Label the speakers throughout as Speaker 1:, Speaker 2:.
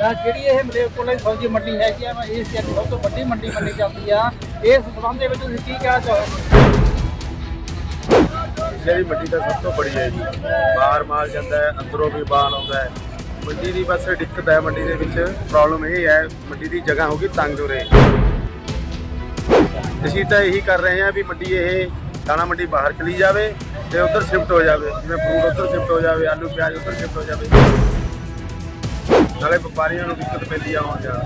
Speaker 1: ਜਿਹੜੀ ਇਹ ਮਲੇਰਕੋਟਲਾ ਦੀ ਸਬਜ਼ੀ ਮੰਡੀ ਹੈਗੀ ਆ ਇਸ ਦੀ ਸਭ ਤੋਂ ਵੱਡੀ ਮੰਡੀ ਮੰਨੀ ਜਾਂਦੀ ਆ। ਇਸ ਸੰਬੰਧ ਦੇ ਵਿੱਚ ਤੁਸੀਂ ਕੀ ਕਹਿਣਾ ਚਾਹੋਗੇ?
Speaker 2: ਜਿਹੜੀ ਮੰਡੀ ਤਾਂ ਸਭ ਤੋਂ ਬੜੀ ਹੈ ਜੀ। ਬਾਹਰ ਮਾਲ ਜਾਂਦਾ ਹੈ, ਅੰਦਰੋਂ ਵੀ ਮਾਲ ਆਉਂਦਾ ਹੈ। ਮੰਡੀ ਦੀ ਬਸ ਦਿੱਕਤ ਹੈ, ਮੰਡੀ ਦੇ ਵਿੱਚ ਪ੍ਰੋਬਲਮ ਇਹ ਹੈ, ਮੰਡੀ ਦੀ ਜਗ੍ਹਾ ਹੋ ਗਈ ਤੰਗ ਉਰੇ ਅਸੀਂ ਤਾਂ ਇਹੀ ਕਰ ਰਹੇ ਹਾਂ ਵੀ ਮੰਡੀ ਇਹ ਦਾਣਾ ਮੰਡੀ ਬਾਹਰ ਚਲੀ ਜਾਵੇ ਤੇ ਉਧਰ ਸ਼ਿਫਟ ਹੋ ਜਾਵੇ, ਜਿਵੇਂ ਫਰੂਟ ਉਧਰ ਸ਼ਿਫਟ ਹੋ ਜਾਵੇ, ਆਲੂ, ਪਿਆਜ਼ ਉਧਰ ਸ਼ਿਫਟ ਹੋ ਜਾਵੇ। ਨਾਲੇ ਵਪਾਰੀਆਂ ਨੂੰ ਦਿੱਕਤ ਪੈਂਦੀ ਆ ਆਉਣ ਜ਼ਿਆਦਾ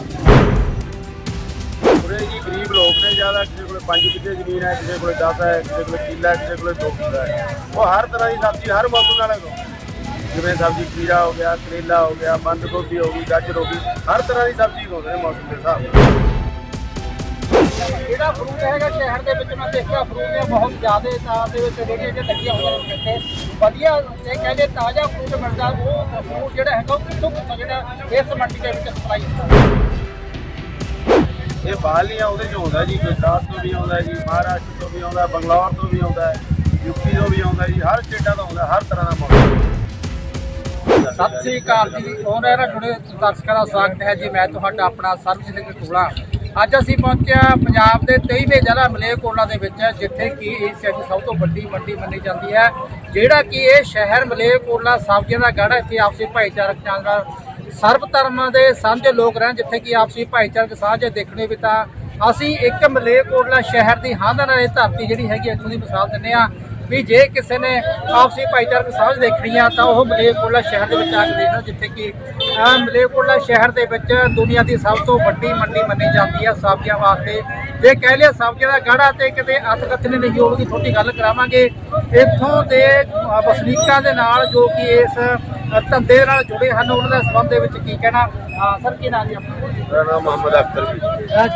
Speaker 2: ਉਰੇ ਜੀ ਗਰੀਬ ਲੋਕ ਨੇ ਜ਼ਿਆਦਾ, ਕਿਸੇ ਕੋਲ 5 ਕਿੱਲੇ ਜ਼ਮੀਨ ਹੈ, ਕਿਸੇ ਕੋਲ 10 ਹੈ, ਕਿਸੇ ਕੋਲ ਕਿੱਲਾ ਕਿਸੇ ਕੋਲ 2 ਕਿੱਲਾ ਹੈ। ਉਹ ਹਰ ਤਰ੍ਹਾਂ ਦੀ ਸਬਜ਼ੀ, ਹਰ ਮੌਸਮ ਨਾਲ ਲਗਾਉਂਦੇ ਜਿਵੇਂ ਸਬਜ਼ੀ ਖੀਰਾ ਹੋ ਗਿਆ, ਕਰੇਲਾ ਹੋ ਗਿਆ ਬੰਦ ਗੋਭੀ ਹੋ ਗਈ, ਗਾਜਰ ਹੋ ਗਈ, ਹਰ ਤਰ੍ਹਾਂ ਦੀ ਸਬਜ਼ੀ ਉਗਾਉਂਦੇ ਨੇ ਮੌਸਮ ਦੇ ਹਿਸਾਬ ਨਾਲ।
Speaker 1: ਜਿਹੜਾ ਫਰੂਟ ਹੈਗਾ ਸ਼ਹਿਰ ਦੇ ਵਿੱਚ ਮੈਂ ਦੇਖਿਆ ਫਰੂਟ ਦੀਆਂ ਬਹੁਤ ਜ਼ਿਆਦਾ ਤਾਂ ਦੇ ਵਿੱਚ ਜਿਹੜੀਆਂ ਲੱਗੀਆਂ ਹੋਈਆਂ ਨੇ ਇੱਥੇ। ਵਧੀਆ ਇਹ ਕਹਿੰਦੇ ਤਾਜ਼ਾ ਫਰੂਟ ਮਿਲਦਾ ਉਹ ਫਰੂਟ ਜਿਹੜਾ ਹੈਗਾ ਉਹ ਕਿੱਥੋਂ ਕਿੱਥੋਂ ਜਿਹੜਾ ਇਸ ਮੰਡੀ ਦੇ ਵਿੱਚ ਸਪਲਾਈ ਹੁੰਦਾ।
Speaker 2: ਇਹ ਬਾਹਲੀਆਂ ਉਹਦੇ ਚੋਂ ਆਉਂਦਾ ਜੀ ਗੁਜਰਾਤ ਤੋਂ ਵੀ ਆਉਂਦਾ ਜੀ ਮਹਾਰਾਸ਼ਟਰ ਤੋਂ ਵੀ ਆਉਂਦਾ ਬੰਗਲੌਰ ਤੋਂ ਵੀ ਆਉਂਦਾ ਯੂਪੀ ਤੋਂ ਵੀ ਆਉਂਦਾ ਜੀ ਹਰ ਸਟੇਟਾਂ ਤੋਂ ਆਉਂਦਾ ਹਰ ਤਰ੍ਹਾਂ ਦਾ ਮੌਸਮ।
Speaker 1: ਸਤਿ ਸ੍ਰੀ ਅਕਾਲ ਜੀ ਉਹਨਾਂ ਨਾਲ ਜੁੜੇ ਦਰਸ਼ਕਾਂ ਦਾ ਸਵਾਗਤ ਹੈ ਜੀ। ਮੈਂ ਤੁਹਾਡਾ ਆਪਣਾ ਸਰਬਜੀਤ ਕਟੂਲਾ ਅੱਜ ਅਸੀਂ ਪਹੁੰਚਿਆ ਪੰਜਾਬ ਦੇ 23ਵੇਂ ਜ਼ਿਲ੍ਹਾ ਮਲੇਰਕੋਟਲਾ ਦੇ ਵਿੱਚ, ਜਿੱਥੇ ਕਿ ਇਹ ਸਿੱਖ ਸਭ ਤੋਂ ਵੱਡੀ ਮੰਡੀ ਮੰਨੀ ਜਾਂਦੀ ਹੈ, ਜਿਹੜਾ ਕਿ ਇਹ ਸ਼ਹਿਰ ਮਲੇਰਕੋਟਲਾ ਸਬਜ਼ੀਆਂ ਦਾ ਗੜ੍ਹ ਹੈ, ਇੱਥੇ ਆਪਸੀ ਭਾਈਚਾਰਕ ਚਾਂਦਰਾ ਸਰਬ ਧਰਮਾਂ ਦੇ ਸਾਂਝੇ ਲੋਕ ਰਹਿਣ, ਜਿੱਥੇ ਕਿ ਆਪਸੀ ਭਾਈਚਾਰਕ ਸਾਂਝੇ ਦੇਖਣੇ ਵੀ ਤਾਂ ਅਸੀਂ ਇੱਕ ਮਲੇਰਕੋਟਲਾ ਸ਼ਹਿਰ ਦੀ ਹੰਦ ਨਾਲ ਇਹ ਧਰਤੀ ਜਿਹੜੀ ਹੈਗੀ, ਇੱਥੋਂ ਦੀ ਮਿਸਾਲ ਦਿੰਦੇ ਆ ਵੀ ਜੇ ਕਿਸੇ ਨੇ ਆਪਸੀ ਭਾਈਚਾਰਕ ਸਾਂਝ ਦੇਖਣੀ ਆ ਤਾਂ ਉਹ ਮਲੇਰਕੋਟਲਾ ਸ਼ਹਿਰ ਦੇ ਵਿੱਚ ਆ ਕੇ ਦੇਖਣਾ ਜਿੱਥੇ ਕਿ ਮਲੇਰਕੋਟਲਾ ਸ਼ਹਿਰ ਦੇ ਵਿੱਚ ਦੁਨੀਆ ਦੀ ਸਭ ਤੋਂ ਵੱਡੀ ਮੰਡੀ ਮੰਨੀ ਜਾਂਦੀ ਹੈ ਸਬਜ਼ੀਆਂ ਵਾਸਤੇ। ਜੇ ਕਹਿ ਲਿਆ ਸਬਜ਼ੀਆਂ ਦਾ ਗੜਾ ਤੇ ਕਿਤੇ ਅਤਕਥਨੀ ਨਹੀਂ ਹੋਊਗੀ ਤੁਹਾਡੀ ਗੱਲ ਕਰਾਵਾਂਗੇ। ਇੱਥੋਂ ਦੇ ਵਸਨੀਕਾਂ ਦੇ ਨਾਲ ਜੋ ਕਿ ਇਸ ਧੰਦੇ ਦੇ ਨਾਲ ਜੁੜੇ ਹਨ ਉਹਨਾਂ ਦੇ ਸੰਬੰਧ ਦੇ ਵਿੱਚ ਕੀ ਕਹਿਣਾ? ਸਰ ਕੀ ਨਾਮ ਜੀ ਆਪਣਾ?
Speaker 2: ਨਾਮ ਮੁਹੰਮਦ ਅਖਤਰ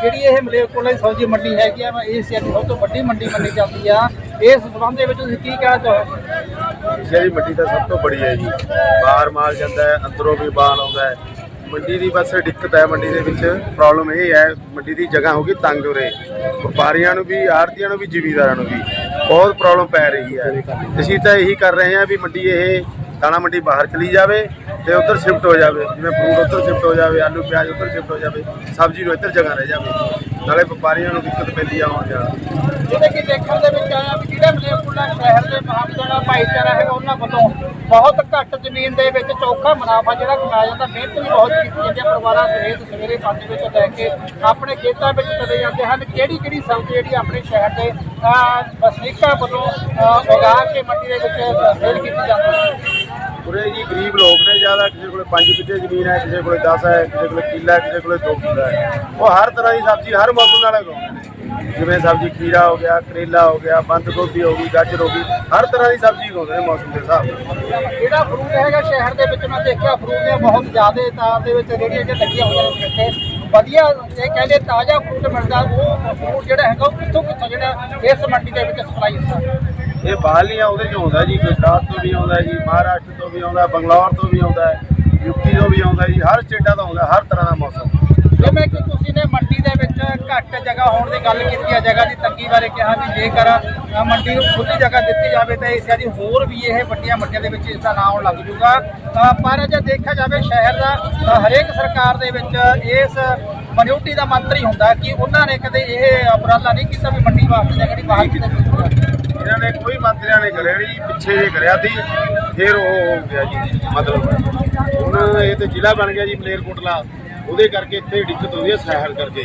Speaker 1: ਜਿਹੜੀ ਇਹ ਮਲੇਰਕੋਟਲਾ ਦੀ ਸਬਜ਼ੀ ਮੰਡੀ ਹੈਗੀ ਆ ਇਸ ਦੀ ਸਭ ਤੋਂ ਵੱਡੀ ਮੰਡੀ ਮੰਨੀ ਜਾਂਦੀ ਆ। ਇਸ ਸੰਬੰਧ ਦੇ ਵਿੱਚ ਤੁਸੀਂ ਕੀ ਕਹਿਣਾ ਚਾਹੋਗੇ?
Speaker 2: ਜਿਹੜੀ ਮੰਡੀ ਤਾਂ ਸਭ ਤੋਂ ਬੜੀ ਹੈ ਜੀ। ਬਾਹਰ ਮਾਲ ਜਾਂਦਾ ਹੈ, ਅੰਦਰੋਂ ਵੀ ਬਾਹਰ ਆਉਂਦਾ ਹੈ। ਮੰਡੀ ਦੀ ਬਸ ਦਿੱਕਤ ਹੈ, ਮੰਡੀ ਦੇ ਵਿੱਚ ਪ੍ਰੋਬਲਮ ਇਹ ਹੈ, ਮੰਡੀ ਦੀ ਜਗ੍ਹਾ ਹੋ ਗਈ ਤੰਗ ਉਰੇ। ਵਪਾਰੀਆਂ ਨੂੰ ਵੀ ਆੜਤੀਆਂ ਨੂੰ ਵੀ, ਜ਼ਿਮੀਂਦਾਰਾਂ ਨੂੰ ਵੀ ਬਹੁਤ ਪ੍ਰੋਬਲਮ ਪੈ ਰਹੀ ਹੈ। ਅਸੀਂ ਤਾਂ ਇਹੀ ਕਰ ਰਹੇ ਹਾਂ ਵੀ ਮੰਡੀ ਇਹ ਦਾਣਾ ਮੰਡੀ ਬਾਹਰ ਚਲੀ ਜਾਵੇ ਤੇ ਉਧਰ ਸ਼ਿਫਟ ਹੋ ਜਾਵੇ, ਜਿਵੇਂ ਫਰੂਟ ਉਧਰ ਸ਼ਿਫਟ ਹੋ ਜਾਵੇ, ਆਲੂ, ਪਿਆਜ਼ ਉਧਰ ਸ਼ਿਫਟ ਹੋ ਜਾਵੇ, ਸਬਜ਼ੀ ਨੂੰ ਇੱਧਰ ਜਗ੍ਹਾ ਰਹਿ ਜਾਵੇ। ਨਾਲੇ ਵਪਾਰੀਆਂ ਨੂੰ ਦਿੱਕਤ ਪੈਂਦੀ ਆ ਆਉਣ ਜਾਣ
Speaker 1: ਜਿਵੇਂ ਕਿ ਦੇਖਣ ਦੇ ਵਿੱਚ ਆਇਆ ਵੀ ਜਿਹੜੇ ਮਲੇਰਕੋਟਲਾ ਸ਼ਹਿਰ ਦੇ ਮਹਾਜਨਾ ਭਾਈਚਾਰਾ ਹੈਗਾ, ਉਹਨਾਂ ਵੱਲੋਂ ਬਹੁਤ ਘੱਟ ਜ਼ਮੀਨ ਦੇ ਵਿੱਚ ਚੌਖਾ ਮੁਨਾਫਾ ਜਿਹੜਾ ਕਮਾਇਆ ਜਾਂਦਾ, ਮਿਹਨਤ ਵੀ ਬਹੁਤ ਕੀਤੀ ਜਾਂਦੀ ਹੈ ਪਰਿਵਾਰਾਂ ਸਮੇਤ ਸਵੇਰੇ 5 ਵਜੇ ਲੈ ਕੇ ਆਪਣੇ ਖੇਤਾਂ ਵਿੱਚ ਚਲੇ ਜਾਂਦੇ ਹਨ। ਕਿਹੜੀ ਕਿਹੜੀ ਸਬਜ਼ੀ ਜਿਹੜੀ ਆਪਣੇ ਸ਼ਹਿਰ ਦੇ ਵਸਨੀਕਾਂ ਵੱਲੋਂ ਉਗਾ ਕੇ ਮੰਡੀ ਦੇ ਵਿੱਚ ਸੇਲ ਕੀਤੀ ਜਾਂਦੀ ਹੈ?
Speaker 2: ਉਰੇ ਜੀ ਗਰੀਬ ਲੋਕ ਨੇ ਜ਼ਿਆਦਾ, ਕਿਸੇ ਕੋਲ 5 ਕਿੱਲੇ ਜ਼ਮੀਨ ਹੈ, ਕਿਸੇ ਕੋਲ 10 ਹੈ, ਕਿਸੇ ਕੋਲ ਕਿੱਲਾ ਹੈ, ਕਿਸੇ ਕੋਲ 2 ਕਿੱਲਾ ਹੈ। ਉਹ ਹਰ ਤਰ੍ਹਾਂ ਦੀ ਸਬਜ਼ੀ ਹਰ ਮੌਸਮ ਨਾਲ ਉਗਾਉਂਦੇ ਨੇ ਜਿਵੇਂ ਸਬਜ਼ੀ ਖੀਰਾ ਹੋ ਗਿਆ, ਕਰੇਲਾ ਹੋ ਗਿਆ, ਬੰਦ ਗੋਭੀ ਹੋ ਗਈ, ਗਾਜਰ ਹੋ ਗਈ, ਹਰ ਤਰ੍ਹਾਂ ਦੀ ਸਬਜ਼ੀ ਉਗਾਉਂਦੇ ਨੇ ਮੌਸਮ ਦੇ ਹਿਸਾਬ ਨਾਲ।
Speaker 1: ਜਿਹੜਾ ਫਰੂਟ ਹੈਗਾ ਸ਼ਹਿਰ ਦੇ ਵਿੱਚ, ਮੈਂ ਦੇਖਿਆ ਫਰੂਟ ਦੀਆਂ ਬਹੁਤ ਜ਼ਿਆਦਾ ਤਾਂ ਦੇ ਵਿੱਚ ਰੇੜੀਆਂ ਜਿਹੜੀਆਂ ਲੱਗੀਆਂ ਹੋਈਆਂ ਨੇ ਇੱਥੇ। ਵਧੀਆ, ਇਹ ਕਹਿੰਦੇ ਤਾਜ਼ਾ ਫਰੂਟ ਮਿਲਦਾ। ਉਹ ਫਰੂਟ ਜਿਹੜਾ ਹੈਗਾ, ਉਹ ਕਿੱਥੋਂ ਕਿੱਥੋਂ ਜਿਹੜਾ ਇਸ ਮੰਡੀ ਦੇ ਵਿੱਚ ਸਪਲਾਈ ਹੁੰਦਾ।
Speaker 2: ਇਹ ਬਾਹਲੀਆਂ ਉਹਦੇ ਚ ਆਉਂਦਾ ਜੀ, ਗੁਜਰਾਤ ਤੋਂ ਵੀ ਆਉਂਦਾ ਜੀ, ਮਹਾਰਾਸ਼ਟਰ ਤੋਂ ਵੀ ਆਉਂਦਾ, ਬੰਗਲੌਰ ਤੋਂ ਵੀ ਆਉਂਦਾ ਯੂਪੀ ਤੋਂ ਵੀ ਆਉਂਦਾ ਜੀ, ਹਰ ਸਟੇਟਾਂ ਤੋਂ ਆਉਂਦਾ, ਹਰ ਤਰ੍ਹਾਂ ਦਾ ਮੌਸਮ।
Speaker 1: ਜਿਵੇਂ ਕਿ ਤੁਸੀਂ ਨੇ ਮੰਡੀ ਦੇ ਵਿੱਚ ਘੱਟ ਜਗ੍ਹਾ ਹੋਣ ਦੀ ਗੱਲ ਕੀਤੀ ਹੈ ਜਗ੍ਹਾ ਦੀ ਤੰਗੀ ਬਾਰੇ ਕਿਹਾ ਵੀ ਜੇਕਰ ਮੰਡੀ ਨੂੰ ਖੁੱਲੀ ਜਗ੍ਹਾ ਦਿੱਤੀ ਜਾਵੇ ਤਾਂ ਇਸ ਦੀ ਹੋਰ ਵੀ ਇਹ ਵੱਡੀਆਂ ਮੰਡੀਆਂ ਦੇ ਵਿੱਚ ਇਸ ਦਾ ਆਉਣ ਲੱਗ ਜੂਗਾ ਪਰ ਜੇ ਦੇਖਿਆ ਜਾਵੇ ਸ਼ਹਿਰ ਦਾ ਹਰੇਕ ਸਰਕਾਰ ਦੇ ਵਿੱਚ ਇਸ ਮਨਿਊਟੀ ਦਾ ਮੰਤਰੀ ਹੁੰਦਾ ਕਿ ਉਹਨਾਂ ਨੇ ਕਦੇ ਇਹ ਉਪਰਾਲਾ ਨਹੀਂ ਕੀਤਾ ਵੀ ਮੰਡੀ ਵਾਸਤੇ ਜਗ੍ਹਾ ਦੀ ਬਾਹਰ ਕਿਤੇ
Speaker 2: ਇਹਨਾਂ ਨੇ, ਕੋਈ ਮੰਤਰੀਆਂ ਨੇ ਕਰਿਆ ਨਹੀਂ, ਪਿੱਛੇ ਜੇ ਕਰਿਆ ਸੀ, ਫਿਰ ਉਹ ਹੋ ਗਿਆ ਜੀ, ਮਤਲਬ। ਹੁਣ ਇਹ ਤੇ ਜ਼ਿਲ੍ਹਾ ਬਣ ਗਿਆ ਜੀ, ਮਲੇਰਕੋਟਲਾ। ਉਹਦੇ ਕਰਕੇ ਇੱਥੇ ਦਿੱਕਤ ਆਉਂਦੀ ਹੈ ਸ਼ਹਿਰ ਕਰਕੇ।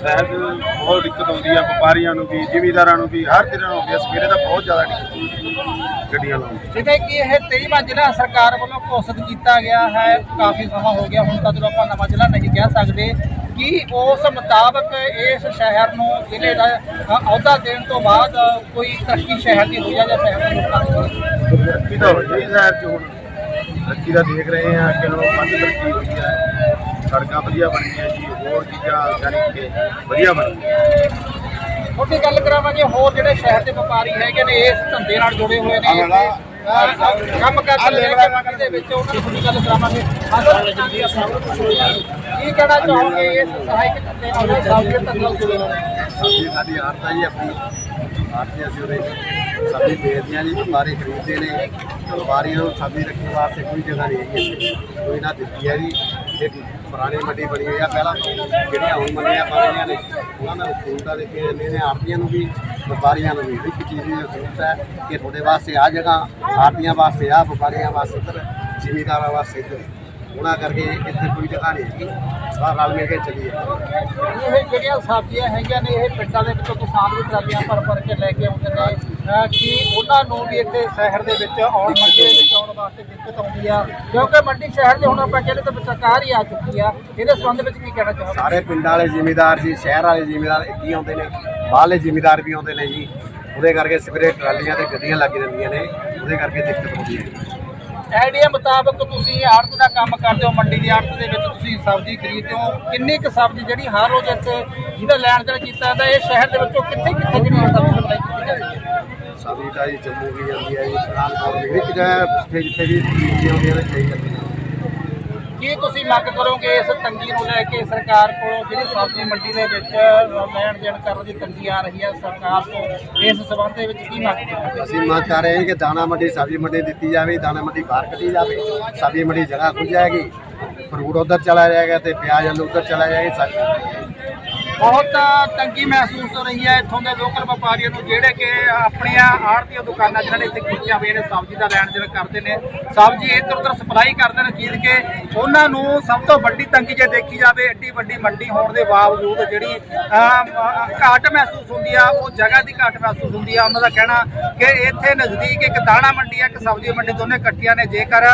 Speaker 2: ਸ਼ਹਿਰ ਬਹੁਤ ਦਿੱਕਤ ਆਉਂਦੀ ਹੈ ਵਪਾਰੀਆਂ ਨੂੰ ਵੀ, ਜ਼ਿਮੀਦਾਰਾਂ ਨੂੰ ਵੀ, ਹਰ ਤਰ੍ਹਾਂ ਨੂੰ ਆਉਂਦੀ ਹੈ ਸਵੇਰੇ ਤਾਂ ਬਹੁਤ ਜ਼ਿਆਦਾ ਦਿੱਕਤ ਆਉਂਦੀ। ਗੱਡੀਆਂ ਲਾਉਣ ਦੀ।
Speaker 1: ਜਿਵੇਂ ਕਿ ਇਹ 23ਵਾਂ ਜ਼ਿਲ੍ਹਾ ਸਰਕਾਰ ਵੱਲੋਂ ਘੋਸ਼ਿਤ ਕੀਤਾ ਗਿਆ ਹੈ ਕਾਫੀ ਸਮਾਂ ਹੋ ਗਿਆ ਹੁਣ ਤਾਂ ਜਦੋਂ ਆਪਾਂ ਨਵਾਂ ਜ਼ਿਲ੍ਹਾ ਨਹੀਂ ਕਹਿ ਸਕਦੇ ਕਿ ਉਸ ਮੁਤਾਬਕ ਇਸ ਸ਼ਹਿਰ ਨੂੰ ਜ਼ਿਲ੍ਹੇ ਦਾ ਅਹੁਦਾ ਦੇਣ ਤੋਂ ਬਾਅਦ ਕੋਈ ਤਰੱਕੀ ਸ਼ਹਿਰ ਦੀ ਹੋਈ ਹੈ ਜਾਂ ਸ਼ਹਿਰ ਦੇ ਲੋਕਾਂ ਦੀ?
Speaker 2: ਤਰੱਕੀ ਤਾਂ ਹੈ ਸ਼ਹਿਰ ਚ ਹੁਣ ਤਰੱਕੀ ਦਾ ਦੇਖ ਰਹੇ ਹਾਂ ਕਿ ਲੋਕ ਵੱਧ ਤਰੱਕੀ ਹੋਈ ਹੈ ਸੜਕਾਂ ਵਧੀਆ ਬਣੀਆਂ ਜੀ ਹੋਰ ਚੀਜ਼ਾਂ ਜਾਨੀ ਕਿ ਵਧੀਆ ਬਣੀਆਂ
Speaker 1: ਤੁਹਾਡੀ ਗੱਲ ਕਰਾਵਾਂਗੇ ਹੋਰ ਜਿਹੜੇ ਸ਼ਹਿਰ ਦੇ ਵਪਾਰੀ ਹੈਗੇ ਨੇ ਇਸ ਧੰਦੇ ਨਾਲ ਜੁੜੇ ਹੋਏ ਨੇ। ਕੰਮ ਕਰਦੇ ਨੇ ਮੰਡੀ ਦੇ ਵਿੱਚ ਉਹਨਾਂ ਨੂੰ ਤੁਹਾਡੀ ਗੱਲ ਕਰਾਵਾਂਗੇ। ਹਾਂ ਸਰ, ਕੀ ਕਹਿਣਾ ਚਾਹੋਗੇ ਇਸ ਸਹਾਇਕ ਧੰਦੇ ਨਾਲ ਸਾਹਮਣੇ ਧੰਦੇ ਨਾਲ ਜੁੜੇ ਹੋਏ
Speaker 3: ਸਾਡੀ ਆੜਤ ਆ ਜੀ ਆਪਣੀ ਆੜਤੀ ਅਸੀਂ ਉਰੇ ਸਬਜ਼ੀ ਵੇਚਦੇ ਹਾਂ ਜੀ ਵਪਾਰੀ ਖਰੀਦਦੇ ਨੇ। ਵਪਾਰੀਆਂ ਨੂੰ ਸਬਜ਼ੀ ਰੱਖਣ ਵਾਸਤੇ ਕੋਈ ਜਗ੍ਹਾ ਨਹੀਂ ਹੈਗੀ ਕੋਈ ਨਾ ਦਿੱਤੀ ਹੈ ਜੀ। ਇੱਕ ਪੁਰਾਣੀ ਮੰਡੀ ਬਣੀ ਹੋਈ ਆ, ਪਹਿਲਾਂ ਤੋਂ ਜਿਹੜੀਆਂ ਹੁਣ ਮੰਡੀਆਂ ਬਣ ਰਹੀਆਂ ਨੇ, ਉਹਨਾਂ ਨੂੰ ਸਹੂਲਤਾਂ ਦਿੱਤੀਆਂ ਜਾਂਦੀਆਂ ਨੇ ਆਰਤੀਆਂ ਨੂੰ ਵੀ, ਵਪਾਰੀਆਂ ਨੂੰ ਵੀ, ਇੱਕ ਚੀਜ਼ ਦੀ ਸਹੂਲਤ ਹੈ ਕਿ ਤੁਹਾਡੇ ਵਾਸਤੇ ਆ ਜਗ੍ਹਾ ਆੜਤੀਆਂ ਵਾਸਤੇ ਆ ਵਪਾਰੀਆਂ ਵਾਸਤੇ ਇੱਧਰ, ਜ਼ਿਮੀਦਾਰਾਂ ਵਾਸਤੇ ਇੱਧਰ। ਉਹਨਾਂ ਕਰਕੇ ਇੱਥੇ ਕੋਈ ਜਗ੍ਹਾ ਨਹੀਂ ਹੈਗੀ। ਸਾਰਾ ਰਲ ਮਿਲ ਕੇ ਚੱਲੀਏ।
Speaker 1: ਇਹ ਜਿਹੜੀਆਂ ਸਬਜ਼ੀਆਂ ਹੈਗੀਆਂ ਨੇ, ਇਹ ਪਿੰਡਾਂ ਦੇ ਵਿੱਚੋਂ ਕਿਸਾਨ ਵੀ ਟਰਾਲੀਆਂ ਭਰ ਭਰ ਕੇ ਲੈ ਕੇ ਆਉਂਦੇ ਨੇ। ਕਿ ਉਹਨਾਂ ਨੂੰ ਵੀ ਇੱਥੇ ਸ਼ਹਿਰ ਦੇ ਵਿੱਚ ਆਉਣ ਮੰਡੀ ਦੇ ਵਿੱਚ ਵਾਸਤੇ ਦਿੱਕਤ ਆਉਂਦੀ ਆ। ਕਿਉਂਕਿ ਮੰਡੀ ਸ਼ਹਿਰ ਦੇ ਹੁਣ ਆਪਾਂ ਕਹਿੰਦੇ ਤਾਂ ਵਿਚਕਾਰ ਹੀ ਆ ਚੁੱਕੀ ਆ। ਇਹਦੇ ਸੰਬੰਧ ਵਿੱਚ ਕੀ ਕਹਿਣਾ ਚਾਹੋਗੇ?
Speaker 3: ਸਾਰੇ ਪਿੰਡਾਂ ਵਾਲੇ ਜ਼ਿਮੀਂਦਾਰ ਜੀ ਸ਼ਹਿਰ ਵਾਲੇ ਜ਼ਿਮੀਂਦਾਰ ਇੱਥੇ ਆਉਂਦੇ ਨੇ? ਬਾਹਰਲੇ ਜ਼ਿਮੀਂਦਾਰ ਵੀ ਆਉਂਦੇ ਨੇ ਜੀ। ਉਹਦੇ ਕਰਕੇ ਸਵੇਰੇ ਟਰਾਲੀਆਂ ਤੇ ਗੱਡੀਆਂ ਲੱਗ ਜਾਂਦੀਆਂ ਨੇ। ਉਹਦੇ ਕਰਕੇ ਦਿੱਕਤ ਹੁੰਦੀ ਹੈ।
Speaker 1: ਆਈਡੀਆ ਮੁਤਾਬਕ ਤੁਸੀਂ ਆੜਤ ਦਾ ਕੰਮ ਕਰਦੇ ਹੋ ਮੰਡੀ ਦੀ ਆੜਤ ਦੇ ਵਿੱਚ ਤੁਸੀਂ ਸਬਜ਼ੀ ਖਰੀਦਦੇ ਹੋ। ਕਿੰਨੀ ਕੁ ਸਬਜ਼ੀ ਜਿਹੜੀ ਹਰ ਰੋਜ਼ ਇੱਥੇ ਜਿਹਦਾ ਲੈਣ ਦੇਣ ਕੀਤਾ ਜਾਂਦਾ ਇਹ ਸ਼ਹਿਰ ਦੇ ਵਿੱਚੋਂ ਕਿੱਥੇ ਕਿੱਥੇ ਜਿਹੜੀ ਸਬਜ਼ੀ ਸਪਲਾਈ ਕੀਤੀ ਜਾਂਦੀ ਹੈ?
Speaker 3: ਤਾਂ ਜੀ ਜੰਮੂ ਵੀ ਜਾਂਦੀ ਹੈ ਜੀ ਪਠਾਨਕੋਟ ਵੀ। ਇੱਕ ਜਗ੍ਹਾ ਜਿੱਥੇ ਜਿੱਥੇ ਵੀ ਚੀਜ਼ਾਂ ਹੁੰਦੀਆਂ ਨੇ ਚਾਹੀ ਜਾਂਦੀਆਂ ਨੇ।
Speaker 1: ਕੀ ਤੁਸੀਂ ਮੰਗ ਕਰੋਗੇ ਇਸ ਤੰਗੀ ਨੂੰ ਲੈ ਕੇ ਸਰਕਾਰ ਕੋਲੋਂ ਜਿਹੜੀ ਸਬਜ਼ੀ ਮੰਡੀ ਦੇ ਵਿੱਚ ਲੈਣ ਦੇਣ ਕਰਨ ਦੀ ਤੰਗੀ ਆ ਰਹੀ ਹੈ ਸਰਕਾਰ ਤੋਂ ਇਸ ਸਬੰਧ ਦੇ ਵਿੱਚ ਕੀ ਮੰਗ ਕਰੋਗੇ?
Speaker 3: ਅਸੀਂ ਮੰਗ ਕਰ ਰਹੇ ਹਾਂ ਕਿ ਦਾਣਾ ਮੰਡੀ ਸਬਜ਼ੀ ਮੰਡੀ ਦਿੱਤੀ ਜਾਵੇ ਦਾਣਾ ਮੰਡੀ ਬਾਹਰ ਕੱਢੀ ਜਾਵੇ। ਸਬਜ਼ੀ ਮੰਡੀ ਜਗ੍ਹਾ ਖੁੱਲ ਜਾਏਗੀ। ਫਰੂਟ ਉਧਰ ਚਲਾ ਜਾਏਗਾ ਤੇ ਪਿਆਜ਼ ਆਲੂ ਉਧਰ ਚਲਾ ਜਾਏਗਾ। ਸਬਜ਼ੀ
Speaker 1: ਬਹੁਤ ਤੰਗੀ ਮਹਿਸੂਸ ਹੋ ਰਹੀ ਹੈ ਇੱਥੋਂ ਦੇ ਲੋਕਲ ਵਪਾਰੀਆਂ ਨੂੰ, ਜਿਹੜੇ ਕਿ ਆਪਣੀਆਂ ਆੜਤੀਆਂ ਦੁਕਾਨਾਂ ਜਿਹਨਾਂ ਨੇ ਇੱਥੇ ਖੁੱਲੀਆਂ ਹੋਈਆਂ ਨੇ, ਸਬਜ਼ੀ ਦਾ ਲੈਣ ਦੇਣ ਕਰਦੇ ਨੇ। ਸਬਜ਼ੀ ਇੱਧਰ ਉੱਧਰ ਸਪਲਾਈ ਕਰਦੇ ਨੇ ਖਰੀਦ ਕੇ ਉਹਨਾਂ ਨੂੰ ਸਭ ਤੋਂ ਵੱਡੀ ਤੰਗੀ ਜੇ ਦੇਖੀ ਜਾਵੇ ਏਡੀ ਵੱਡੀ ਮੰਡੀ ਹੋਣ ਦੇ ਬਾਵਜੂਦ ਜਿਹੜੀ ਘਾਟ ਮਹਿਸੂਸ ਹੁੰਦੀ ਆ, ਉਹ ਜਗ੍ਹਾ ਦੀ ਘਾਟ ਮਹਿਸੂਸ ਹੁੰਦੀ ਆ। ਉਹਨਾਂ ਦਾ ਕਹਿਣਾ ਕਿ ਇੱਥੇ ਨਜ਼ਦੀਕ ਇੱਕ ਦਾਣਾ ਮੰਡੀ ਆ, ਇੱਕ ਸਬਜ਼ੀ ਮੰਡੀ, ਦੋਨੇ ਇਕੱਠੀਆਂ ਨੇ। ਜੇਕਰ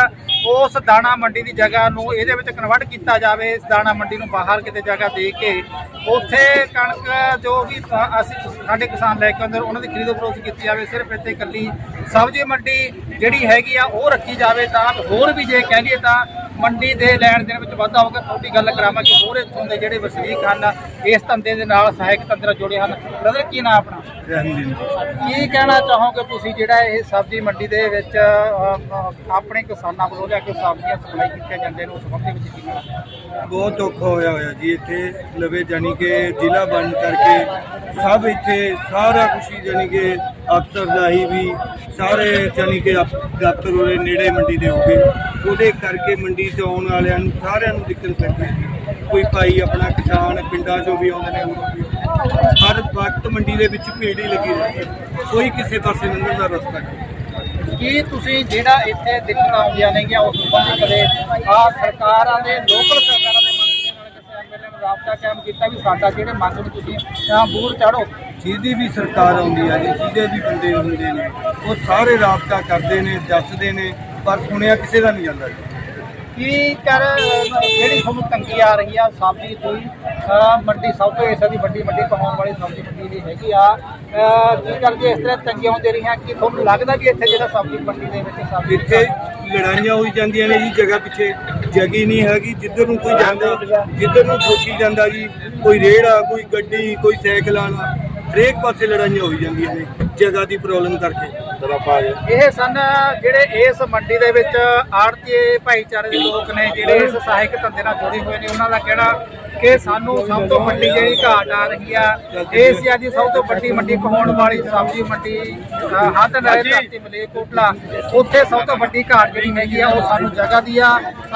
Speaker 1: ਉਸ ਦਾਣਾ ਮੰਡੀ ਦੀ ਜਗ੍ਹਾ ਨੂੰ ਇਹਦੇ ਵਿੱਚ ਕਨਵਰਟ ਕੀਤਾ ਜਾਵੇ, ਇਸ ਦਾਣਾ ਮੰਡੀ ਨੂੰ ਬਾਹਰ ਕਿਤੇ ਜਗ੍ਹਾ ਦੇ ਕੇ, ਉੱਥੇ ਕਣਕ ਜੋ ਵੀ ਅਸੀਂ ਸਾਡੇ ਕਿਸਾਨ ਲੈ ਕੇ ਆਉਂਦੇ ਉਹਨਾਂ ਦੀ ਖਰੀਦੋ ਫਰੋਖਤ ਕੀਤੀ ਜਾਵੇ, ਸਿਰਫ ਇੱਥੇ ਇਕੱਲੀ ਸਬਜ਼ੀ ਮੰਡੀ ਜਿਹੜੀ ਹੈਗੀ ਆ, ਉਹ ਰੱਖੀ ਜਾਵੇ ਤਾਂ, ਹੋਰ ਵੀ ਜੇ ਕਹਿ ਲਈਏ ਤਾਂ ਮੰਡੀ ਦੇ ਲੈਣ ਦੇਣ ਵਿੱਚ ਵਾਧਾ ਹੋਗਾ ਤੁਹਾਡੀ ਗੱਲ ਕਰਾਵਾਂਗੇ ਹੋਰ ਇੱਥੋਂ ਦੇ ਜਿਹੜੇ ਵਸਨੀਕ ਹਨ ਇਸ ਧੰਦੇ ਦੇ ਨਾਲ ਸਹਾਇਕ ਨਾਲ ਜੁੜੇ ਹਨ। ਬ੍ਰਦਰ ਕੀ ਨਾਮ ਆਪਣਾ? ਕੀ ਕਹਿਣਾ ਚਾਹੋਗੇ ਤੁਸੀਂ ਜਿਹੜਾ ਇਹ ਸਬਜ਼ੀ ਮੰਡੀ ਦੇ ਵਿੱਚ ਆਪਣੇ ਕਿਸਾਨਾਂ ਵੱਲੋਂ ਲਿਆ ਕੇ ਸਬਜ਼ੀਆਂ ਸਪਲਾਈ ਕੀਤੀਆਂ ਜਾਂਦੇ ਨੇ ਉਸ ਸੰਬੰਧ ਵਿੱਚ ਕੀ
Speaker 4: ਬਹੁਤ ਔਖਾ ਹੋਇਆ ਹੋਇਆ ਜੀ ਇੱਥੇ ਲਵੇ ਜਾਨੀ ਕਿ ਜ਼ਿਲ੍ਹਾ ਬਣ ਕਰਕੇ ਸਭ ਇੱਥੇ ਸਾਰਾ ਹੀ ਜਾਨੀ ਕਿ ਅਫਸਰ ਰਾਹੀਂ ਵੀ ਸਾਰੇ ਜਾਨੀ ਕਿ ਦਫ਼ਤਰ ਉਹਦੇ ਨੇੜੇ ਮੰਡੀ ਦੇ ਹੋਗੇ ਉਹਦੇ ਕਰਕੇ ਮੰਡੀ 'ਚ ਆਉਣ ਵਾਲਿਆਂ ਨੂੰ ਸਾਰਿਆਂ ਨੂੰ ਦਿੱਕਤ ਪੈਂਦੀ ਹੈ। ਕੋਈ ਭਾਈ ਆਪਣਾ ਕਿਸਾਨ ਪਿੰਡਾਂ 'ਚੋਂ ਵੀ ਆਉਂਦੇ ਨੇ ਹਰ ਵਕਤ ਮੰਡੀ ਦੇ ਵਿੱਚ ਭੀੜ ਹੀ ਲੱਗੀ ਰਹਿੰਦੀ ਹੈ। ਕੋਈ ਕਿਸੇ ਪਾਸੇ ਲੰਘਣ ਦਾ ਰਸਤਾ ਨਹੀਂ।
Speaker 1: ਕੀ ਤੁਸੀਂ ਜਿਹੜਾ ਇੱਥੇ ਦਿੱਕਤਾਂ ਆਉਂਦੀਆਂ ਨੇਗੀਆਂ ਉਸ ਸੰਬੰਧੀ ਕਦੇ ਆ ਸਰਕਾਰਾਂ ਦੇ ਲੋਕਲ ਸਰਕਾਰਾਂ ਦੇ ਮੰਤਰੀਆਂ ਨਾਲ ਕਿਸੇ ਐਮਐਲਏ ਨਾਲ ਰਾਬਤਾ ਕਾਇਮ ਕੀਤਾ ਵੀ ਸਾਡਾ ਜਿਹੜੇ ਮੰਗ ਨੂੰ ਤੁਸੀਂ ਅ, ਬੂਰ ਚਾੜੋ
Speaker 4: ਜਿਹਦੀ ਵੀ ਸਰਕਾਰ ਆਉਂਦੀ ਹੈ ਜੀ ਜਿਹਦੇ ਵੀ ਬੰਦੇ ਹੁੰਦੇ ਨੇ ਉਹ ਸਾਰੇ ਰਾਬਤਾ ਕਰਦੇ ਨੇ ਦੱਸਦੇ ਨੇ ਪਰ ਸੁਣਿਆ ਕਿਸੇ ਦਾ ਨਹੀਂ ਜਾਂਦਾ ਜੀ।
Speaker 1: ਕੀ ਕਰ ਜਿਹੜੀ ਤੁਹਾਨੂੰ ਤੰਗੀ ਆ ਰਹੀ ਆ? ਸਬਜ਼ੀ ਕੋਈ ਅ, ਮੰਡੀ ਸਭ ਤੋਂ ਇਸ ਦੀ ਵੱਡੀ ਮੰਡੀ ਕਹਾਉਣ ਵਾਲੀ ਸਬਜ਼ੀ ਮੰਡੀ ਦੀ ਹੈਗੀ ਆ। ਕੀ ਕਰਕੇ ਇਸ ਤਰ੍ਹਾਂ ਤੰਗੀਆਂ ਹੁੰਦੀਆਂ ਰਹੀਆਂ? ਕਿ ਤੁਹਾਨੂੰ ਲੱਗਦਾ ਵੀ ਇੱਥੇ ਜਿਹੜਾ ਸਬਜ਼ੀ ਮੰਡੀ ਦੇ ਵਿੱਚ ਸਬਜ਼ੀ
Speaker 4: ਇੱਥੇ ਲੜਾਈਆਂ ਹੋਈ ਜਾਂਦੀਆਂ ਨੇ ਜੀ ਜਗ੍ਹਾ ਪਿੱਛੇ ਜਗੀ ਨਹੀਂ ਹੈਗੀ। ਜਿੱਧਰ ਨੂੰ ਕੋਈ ਜਾਂਦਾ ਜਿੱਧਰ ਨੂੰ ਸੋਚੀ ਜਾਂਦਾ ਜੀ ਕੋਈ ਰੇੜਾ ਕੋਈ ਗੱਡੀ ਕੋਈ ਸਾਈਕਲ ਵਾਲਾ ਹਰੇਕ ਪਾਸੇ ਲੜਾਈਆਂ ਹੋਈ ਜਾਂਦੀਆਂ ਨੇ ਜਗ੍ਹਾ ਦੀ ਪ੍ਰੋਬਲਮ ਕਰਕੇ।
Speaker 1: ਇਹ ਸਨ ਜਿਹੜੇ ਇਸ ਮੰਡੀ ਦੇ ਵਿੱਚ ਆੜਤੀਏ ਭਾਈਚਾਰੇ ਦੇ ਲੋਕ ਨੇ ਜਿਹੜੇ ਇਸ ਸਹਾਇਕ ਧੰਦੇ ਨਾਲ ਜੁੜੇ ਹੋਏ ਨੇ। ਉਹਨਾਂ ਦਾ ਕਹਿਣਾ ਕਿ ਸਾਨੂੰ ਸਭ ਤੋਂ ਵੱਡੀ ਜਿਹੜੀ ਘਾਟ ਆ ਰਹੀ ਆ ਏਸ਼ੀਆ ਦੀ ਸਭ ਤੋਂ ਵੱਡੀ ਮੰਡੀ ਕਹਾਉਣ ਵਾਲੀ ਸਬਜ਼ੀ ਮੰਡੀ ਹੱਦ ਨਾਲੇ ਧਰਤੀ ਮਲੇਕੋਟਲਾ ਉੱਥੇ ਸਭ ਤੋਂ ਵੱਡੀ ਘਾਟ ਜਿਹੜੀ ਹੈਗੀ ਆ ਉਹ ਸਾਨੂੰ ਜਗ੍ਹਾ ਦੀ ਆ।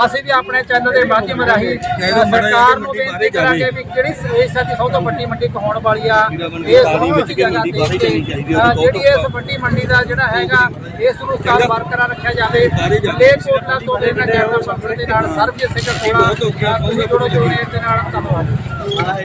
Speaker 1: ਅਸੀਂ ਵੀ ਆਪਣੇ ਚੈਨਲ ਦੇ ਮਾਧਿਅਮ ਰਾਹੀਂ ਸਰਕਾਰ ਨੂੰ ਬੇਨਤੀ ਕਰਾਂਗੇ ਵੀ ਜਿਹੜੀ ਏਸ਼ੀਆ ਦੀ ਸਭ ਤੋਂ ਵੱਡੀ ਮੰਡੀ ਕਹਾਉਣ ਵਾਲੀ ਆ ਇਹ ਸਭ ਤੋਂ ਜਗ੍ਹਾ ਦੇ ਜਿਹੜੀ ਇਸ ਵੱਡੀ ਮੰਡੀ ਦਾ ਜਿਹੜਾ ਹੈਗਾ ਇਸ ਨੂੰ ਸਥਾਨ ਬਰਕਰਾਰ ਰੱਖਿਆ ਜਾਵੇ। ਮਲੇਕੋਟਲਾ ਤੋਂ ਲੈਣਾ ਜਾਂਦਾ ਮੰਤਰ ਦੇ ਨਾਲ ਸਰਬਜੀਤ ਸਿੰਘ ਕੋਲਾ ਜੁੜੇ ਦੇ ਨਾਲ। ਧੰਨਵਾਦ।